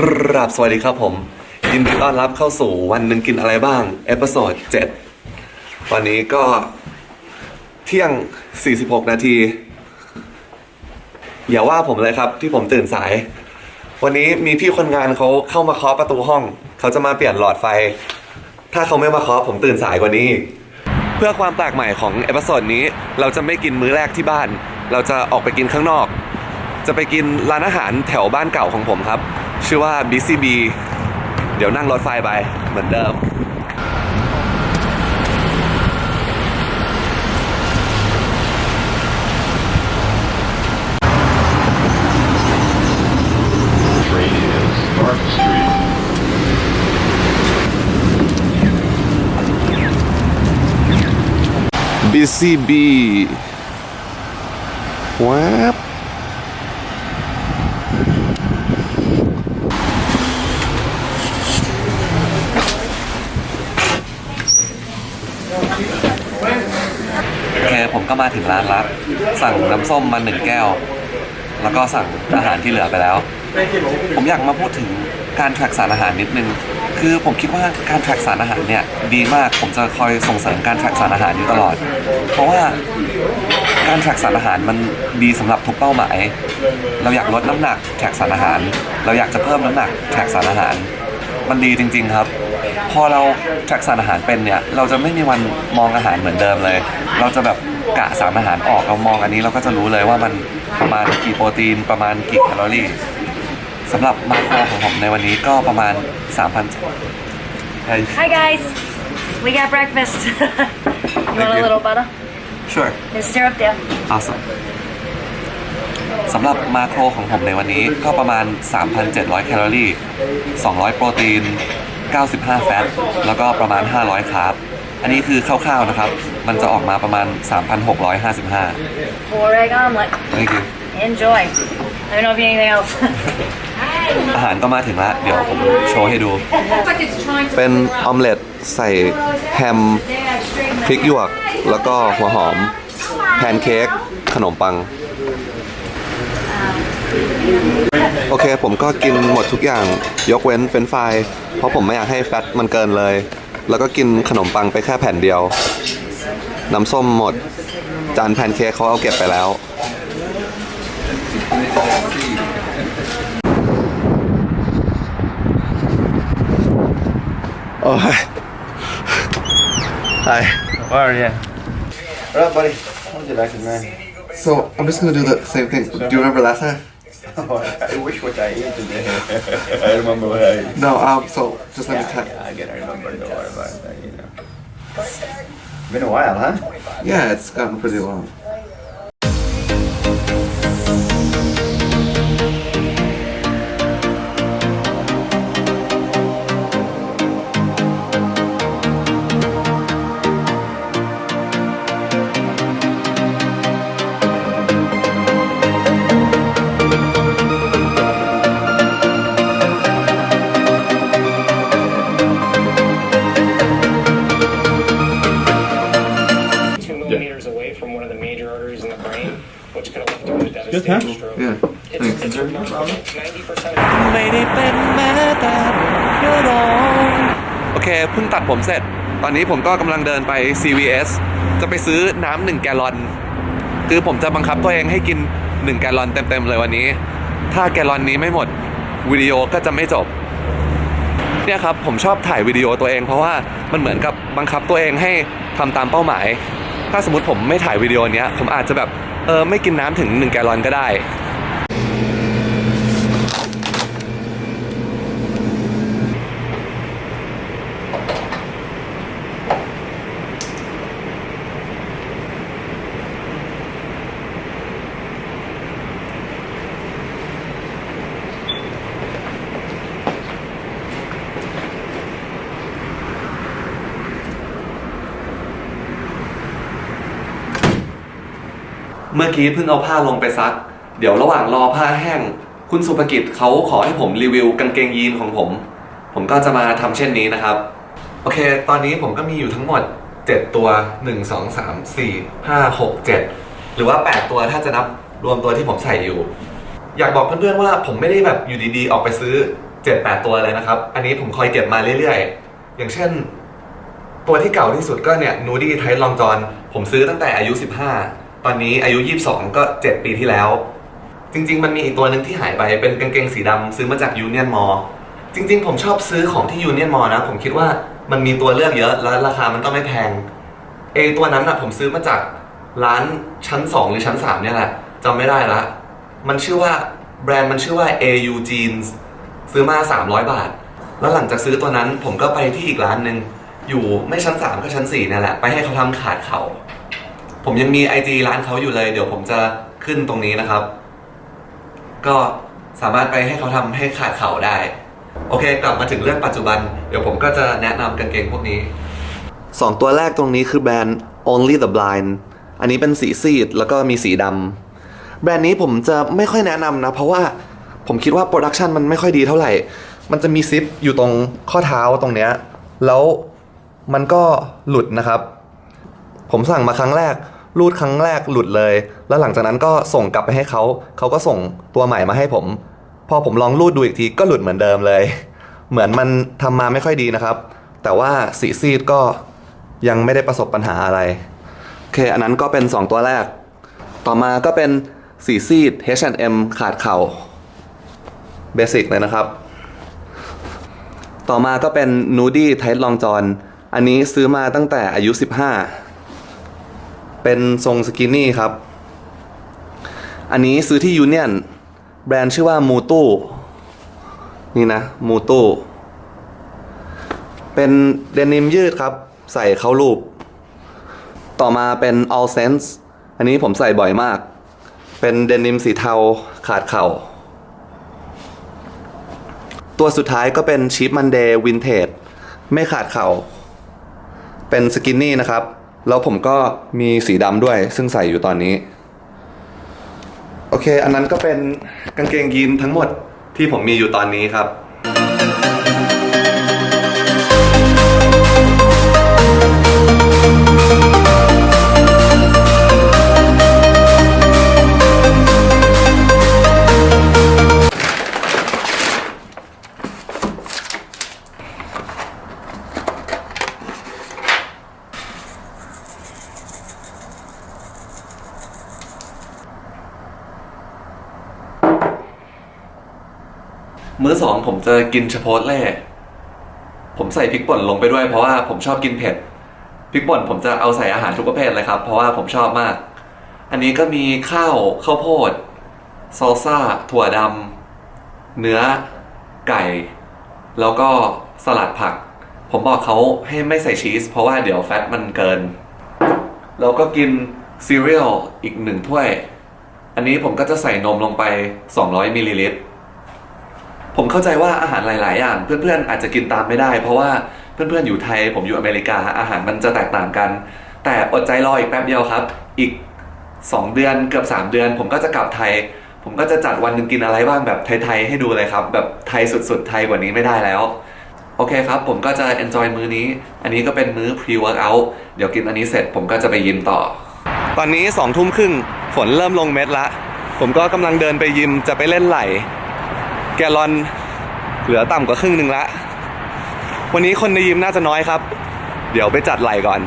กราบสวัสดีครับผม ยินดีต้อนรับเข้าสู่วันหนึ่งกินอะไรบ้าง เอพิโซด7วันนี้ก็เที่ยง 46 นาที อย่าว่าผมเลยครับที่ผมตื่นสาย วันนี้มีพี่คนงานเขาเข้ามาเคาะประตูห้อง เขาจะมาเปลี่ยนหลอดไฟ ถ้าเขาไม่มาเคาะผมตื่นสายกว่านี้ เพื่อความแปลกใหม่ของเอพิโซดนี้ เราจะไม่กินมื้อแรกที่บ้าน เราจะออกไปกินข้างนอก จะไปกินร้านอาหารแถวบ้านเก่าของผมครับ ชื่อว่า BCB เดี๋ยวนั่งรถไฟไปเหมือนเดิม BCB ว้า โอเคผมก็มาถึงร้านละสั่งน้ำส้มมาหนึ่งแก้ว แล้วก็สั่งอาหารที่เหลือไปแล้ว ผมอยากมาพูดถึงการแทร็กสารอาหารนิดนึง คือผมคิดว่าการแทร็กสารอาหารเนี่ยดีมาก ผมจะคอยส่งเสริมการแทร็กสารอาหารอยู่ตลอด เพราะว่าการแทร็กสารอาหารมันดีสำหรับทุกเป้าหมาย เราอยากลดน้ำหนักแทร็กสารอาหาร เราอยากจะเพิ่มน้ำหนักแทร็กสารอาหาร มันดีจริง ๆ ครับ พอเราแทร็กสารอาหารเป็นเนี่ย เราจะไม่มีวันมองอาหารเหมือนเดิมเลย เราจะแบบกะสารอาหารออกเรามองอันนี้เราก็จะรู้เลยว่ามันประมาณกี่โปรตีนประมาณกี่แคลอรี่สำหรับมาโครของผมในวันนี้ก็ประมาณ 3,000 Hey, Hi guys, we got breakfast. you want you. a little butter? sure There's syrup there. awesome สำหรับมาโครของผมในวันนี้ก็ประมาณ 3,700 แคลอรี่ 200 โปรตีน 95 แฟต แล้วก็ประมาณ 500 คาร์บ อันนี้คือคร่าวๆนะครับ มันจะออกมาประมาณ 3,655 Four egg omelet. Thank you Enjoy. Let me know if you need anything else. อาหารก็มาถึงแล้วเดี๋ยวผมโชว์ให้ดู เป็นออมเล็ตใส่แฮม พริกหยวก แล้วก็หัวหอม แพนเค้ก ขนมปัง โอเคผมก็กินหมดทุกอย่างยกเว้นเฟรนช์ฟรายเพราะผมไม่อยากให้แฟตมันเกินเลย แล้วก็กินขนมปังไปแค่แผ่นเดียว น้ำส้มหมด จานแพนเค้กเขาเอาเก็บไปแล้ว โอ้ย Hi How are you? What up, buddy? What would you like, man? So I'm just gonna do the same thing. Do you remember last time? Oh, I wish what I ate today. I remember what I ate. No. Um. So just let me tell. Yeah, I get I remember. Don't worry about that, you know. Been a while, huh? Yeah, it's gotten pretty long. เคเพิ่งตัดผมเสร็จ ตอนนี้ผมก็กำลังเดินไป CVS จะไปซื้อน้ำหนึ่งแกลลอน คือผมจะบังคับตัวเองให้กิน 1 แกลลอนเต็มๆเลยวันนี้ ถ้าแกลลอนนี้ไม่หมดวิดีโอก็จะไม่จบเนี่ยครับผมชอบถ่ายวิดีโอตัวเองเพราะว่ามันเหมือนกับบังคับตัวเองให้ทำตามเป้าหมาย ถ้าสมมติผมไม่ถ่ายวิดีโอเนี้ยผมอาจจะแบบเออไม่กินน้ำถึง 1 แกลลอนก็ได้ มื่อกี้เพิ่งเอาผ้าลงไปซัก เดี๋ยวระหว่างรอผ้าแห้ง คุณสุภกิจเขาขอให้ผมรีวิวกางเกงยีนของผม ผมก็จะมาทำเช่นนี้นะครับ โอเค ตอนนี้ผมก็มีอยู่ทั้งหมด 7 ตัว 1 2 3 4 5 6 7 หรือว่า 8 ตัวถ้าจะนับรวมตัวที่ผมใส่อยู่ อยากบอกเพื่อนๆว่าผมไม่ได้แบบอยู่ดีๆ ออกไปซื้อ 7-8 ตัวเลยนะครับ อันนี้ผมคอยเก็บมาเรื่อยๆ อย่างเช่น ตัวที่เก่าที่สุดก็เนี่ยนูดี้ไทลองจอนผมซื้อตั้งแต่อายุ 15 ตอนนี้อายุ 22 ก็ 7 ปีที่แล้ว จริง ๆ มันมีอีกตัวหนึ่งที่หายไปเป็นกางเกงสีดำซื้อมาจากยูเนียนมอจริง ๆ ผมชอบซื้อของที่ยูเนียนมอนะ ผมคิดว่ามันมีตัวเลือกเยอะ แล้วราคามันก็ไม่แพงเอตัวนั้นอะผมซื้อมาจากร้านชั้น 2 หรือชั้น 3 เนี่ยแหละจำไม่ได้ละ มันชื่อว่าแบรนด์มันชื่อว่า AU Jeans ซื้อมา 300 บาท แล้วหลังจากซื้อตัวนั้นผมก็ไปที่อีกร้านหนึ่งอยู่ไม่ชั้น 3 ก็ชั้น4เนี่ยแหละ ไปให้เขาทำขาดเขา ผมยังมี IG ร้านเขาอยู่เลย เดี๋ยวผมจะขึ้นตรงนี้นะครับ ก็สามารถไปให้เขาทำให้ขาดเข่าได้ โอเค กลับมาถึงเรื่องปัจจุบัน เดี๋ยวผมก็จะแนะนำกางเกงพวกนี้ สองตัวแรกตรงนี้คือแบรนด์ Only the Blind อันนี้เป็นสีซีดแล้วก็มีสีดำแบรนด์นี้ผมจะไม่ค่อยแนะนำนะ เพราะว่าผมคิดว่าโปรดักชันมันไม่ค่อยดีเท่าไหร่ มันจะมีซิปอยู่ตรงข้อเท้าตรงเนี้ย แล้วมันก็หลุดนะครับ ผมสั่งมาครั้งแรก รูดครั้งแรกหลุดเลย แล้วหลังจากนั้นก็ส่งกลับไปให้เขา เขาก็ส่งตัวใหม่มาให้ผม พอผมลองรูดดูอีกทีก็หลุดเหมือนเดิมเลย เหมือนมันทำมาไม่ค่อยดีนะครับ แต่ว่าสีซีดก็ยังไม่ได้ประสบปัญหาอะไร โอเค อันนั้นก็เป็น 2 ตัวแรก ต่อมาก็เป็นสีซีด H&M ขาดเข่าเบสิกเลยนะครับ ต่อมาก็เป็น Nudie Tight Long John อันนี้ซื้อมาตั้งแต่อายุ 15 เป็นทรงสกินนี่ครับ อันนี้ซื้อที่ยูเนียนแบรนด์ชื่อว่ามูตูนี่นะมูตูเป็นเดนิมยืดครับ ใส่เข้ารูป ต่อมาเป็น All Sense อันนี้ผมใส่บ่อยมาก เป็นเดนิมสีเทาขาดเข่า ตัวสุดท้ายก็เป็น Cheap Monday Vintage ไม่ขาดเข่า เป็นสกินนี่นะครับ แล้วผมก็มีสีดำด้วย ซึ่งใส่อยู่ตอนนี้ โอเค อันนั้นก็เป็นกางเกงยีนทั้งหมดที่ผมมีอยู่ตอนนี้ครับ จะกินเฉพาะเล่ผมใส่พริกป่นลงไปด้วยเพราะว่าผมชอบกินเผ็ดพริกป่นผมจะเอาใส่อาหารทุกประเภทเลยครับ เพราะว่าผมชอบมาก อันนี้ก็มีข้าวข้าวโพดซอลซ่า ถั่วดำเนื้อ ไก่ แล้วก็สลัดผัก ผมบอกเขาให้ไม่ใส่ชีส เพราะว่าเดี๋ยวแฟตมันเกิน แล้วก็กินซีเรียลอีกหนึ่งถ้วย อันนี้ผมก็จะใส่นมลงไป 200มิลลิลิตร ผมเข้าใจว่าอาหารหลาย ๆ อย่าง เพื่อน ๆ อาจจะกินตามไม่ได้ เพราะว่าเพื่อน ๆ อยู่ไทย ผมอยู่อเมริกาอาหารมันจะแตกต่างกัน แต่อดใจรออีกแป๊บเดียวครับ อีก 2 เดือนเกือบ 3 เดือน ผมก็จะกลับไทย ผมก็จะจัดวันหนึงกินอะไรบ้างแบบไทย ๆ ให้ดูเลยครับ แบบไทยสุด ๆ ไทยกว่านี้ไม่ได้แล้วโอเคครับ ผมก็จะ enjoy มื้อนี้ อันนี้ก็เป็นมื้อ pre workout เดี๋ยวกินอันนี้เสร็จผมก็จะไปยิมต่อ ตอนนี้สองทุ่มครึ่งฝนเริ่มลงเม็ดละ ผมก็กำลังเดินไปยิมจะไปเล่นไหล แกลลอนเหลือต่ำกว่าครึ่งหนึ่งละ วันนี้คนในยิมน่าจะน้อยครับ เดี๋ยวไปจัดไหลก่อน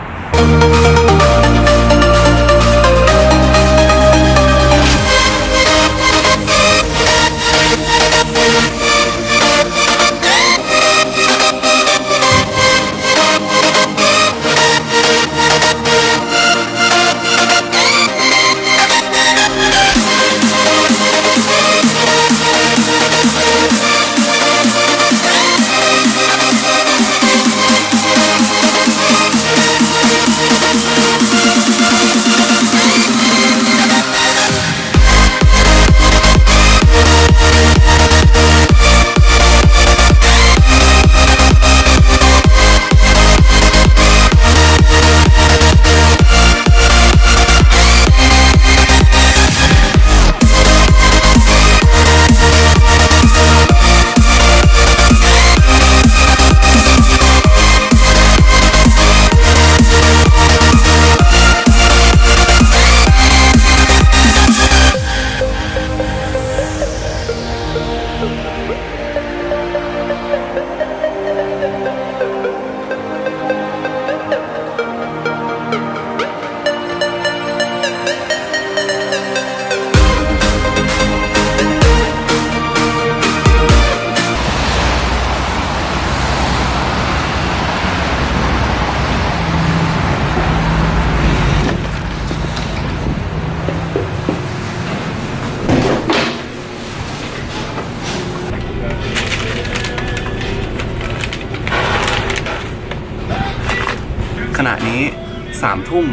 3ทุ่ม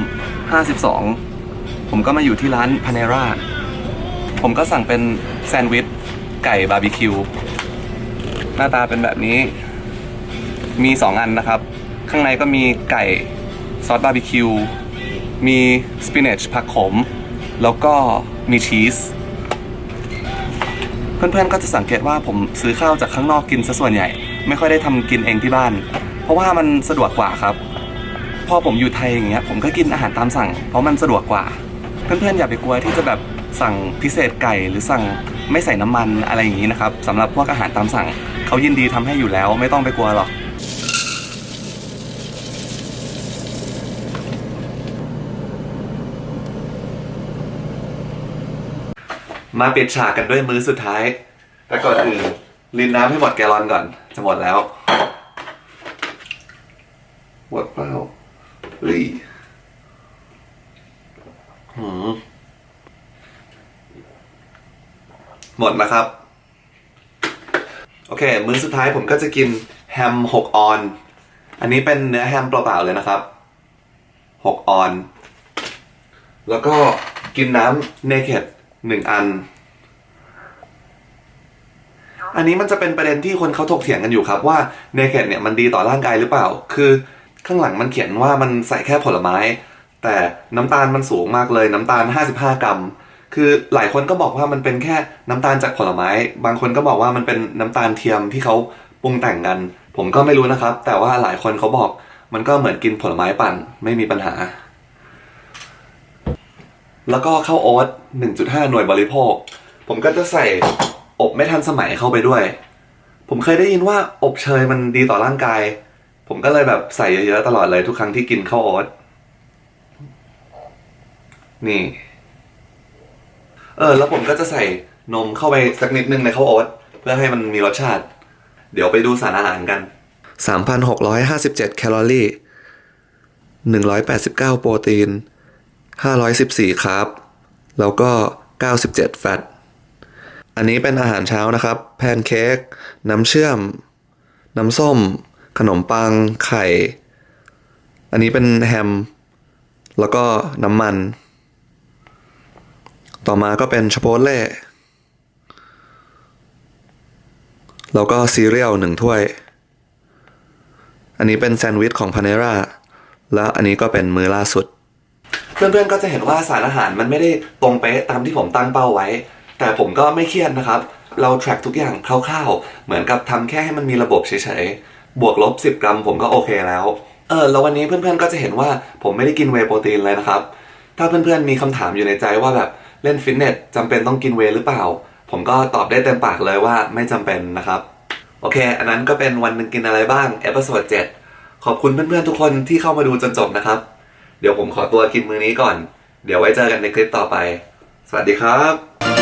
52 ผมก็มาอยู่ที่ร้านพาเนราผมก็สั่งเป็นแซนด์วิชไก่บาร์บีคิว หน้าตาเป็นแบบนี้ มี 2 อันนะครับ ข้างในก็มีไก่ซอสบาร์บีคิว มีสปินเนชผักขม แล้วก็มีชีส เพื่อนๆก็จะสังเกตว่าผมซื้อข้าวจากข้างนอกกินซะส่วนใหญ่ ไม่ค่อยได้ทำกินเองที่บ้าน เพราะว่ามันสะดวกกว่าครับ พอผมอยู่ไทยอย่างเงี้ยผมก็กินอาหารตามสั่ง เพราะมันสะดวกกว่า เพื่อนๆอย่าไปกลัวที่จะแบบสั่งพิเศษไก่หรือสั่งไม่ใส่น้ำมันอะไรอย่างนี้นะครับสำหรับพวกอาหารตามสั่งเขายินดีทำให้อยู่แล้วไม่ต้องไปกลัวหรอกมาเปิดฉากกันด้วยมื้อสุดท้าย แต่ก่อนอื่นลินน้ำให้หมดแกลลอนก่อน จะหมดแล้วหมดเปล่า เฮ้ยหืมหมดนะครับ โอเค มื้อสุดท้ายผมก็จะกินแฮมหกออน อันนี้เป็นเนื้อแฮมเปล่าๆเลยนะครับหกออน แล้วก็กินน้ำเนเ d หนึ่งอัน อันนี้มันจะเป็นประเด็นที่คนเขาถกเถียงกันอยู่ครับว่าเนเ d เนี่ยมันดีต่อร่างกายหรือเปล่า คือ ข้างหลังมันเขียนว่ามันใส่แค่ผลไม้ แต่น้ำตาลมันสูงมากเลยน้ำตาล 55 กรัม คือหลายคนก็บอกว่ามันเป็นแค่น้ำตาลจากผลไม้ บางคนก็บอกว่ามันเป็นน้ำตาลเทียมที่เขาปรุงแต่งกัน ผมก็ไม่รู้นะครับ แต่ว่าหลายคนเขาบอกมันก็เหมือนกินผลไม้ปั่นไม่มีปัญหา แล้วก็ข้าวโอ๊ต1.5 หน่วยบริโภค ผมก็จะใส่อบไม่ทันสมัยเข้าไปด้วย ผมเคยได้ยินว่าอบเชยมันดีต่อร่างกาย ผมก็เลยแบบใส่เยอะๆตลอดเลยทุกครั้งที่กินข้าวโอ๊ตนี่ เออ แล้วผมก็จะใส่นมเข้าไปสักนิดนึงในข้าวโอ๊ตเพื่อให้มันมีรสชาติ เดี๋ยวไปดูสารอาหารกัน 3,657 แคลอรี่ 189 โปรตีน 514 คาร์บ แล้วก็ 97 แฟต อันนี้เป็นอาหารเช้านะครับ แพนเค้ก น้ำเชื่อม น้ำส้ม ขนมปังไข่ อันนี้เป็นแฮม แล้วก็น้ำมัน ต่อมาก็เป็นชโปเล่แล้วก็ซีเรียลหนึ่งถ้วย อันนี้เป็นแซนด์วิชของพาเนราแล้วอันนี้ก็เป็นมือล่าสุด เพื่อนๆก็จะเห็นว่าสารอาหารมันไม่ได้ตรงเป๊ะตามที่ผมตั้งเป้าไว้ แต่ผมก็ไม่เครียดนะครับ เรา track ทุกอย่างคร่าวๆ เหมือนกับทำแค่ให้มันมีระบบเฉยๆ บวกลบ 10 กรัมผมก็โอเคแล้ว เออแล้ววันนี้เพื่อนๆก็จะเห็นว่าผมไม่ได้กินเวโปรตีนเลยนะครับ ถ้าเพื่อนๆมีคำถามอยู่ในใจว่าแบบเล่นฟิตเนสจำเป็นต้องกินเวหรือเปล่า ผมก็ตอบได้เต็มปากเลยว่าไม่จำเป็นนะครับ โอเค อันนั้นก็เป็นวันหนึ่งกินอะไรบ้างเอพิโซด7ขอบคุณเพื่อนๆทุกคนที่เข้ามาดูจนจบนะครับ เดี๋ยวผมขอตัวกินมื้อนี้ก่อน เดี๋ยวไว้เจอกันในคลิปต่อไป สวัสดีครับ